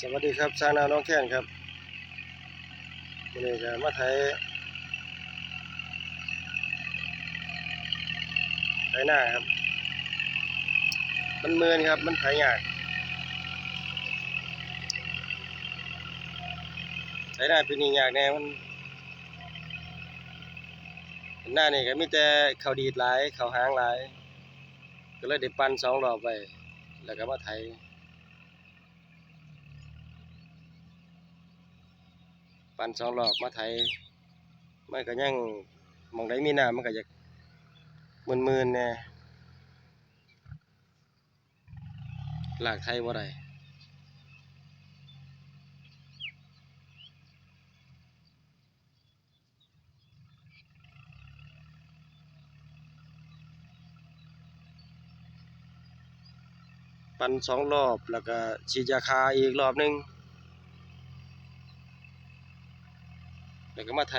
สวัสดีครับชาวนาน้องแค้นครับวันนี้ก็มาไถไถหน้าครับ มันเมือนครับ มันไถยากไถหน้าปีนี้ยากแน่มันหน้านี่ก็มีแต่เขาวดีดหลายเขาวหางหลาย ก็เลยได้ปั่นสองรอบไป แล้วก็มาไถ ปั่นสองรอบมาไถมันก็ยังมองใดมีน้ำมันก็อยากมึนๆแหน่ลากไถบ่ได้ปั่นสองรอบแล้วก็ฉีดยาคาอีกรอบหนึง แล้วก็มาไถ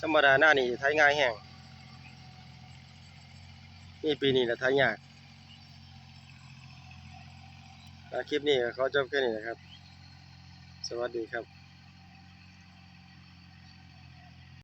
ธรรมดาหน้านี่ไถง่ายแห้งนี่ปีนี้แหละไถยากอ่า คลิปนี้ก็ขอจบแค่นี้นะครับ สวัสดีครับ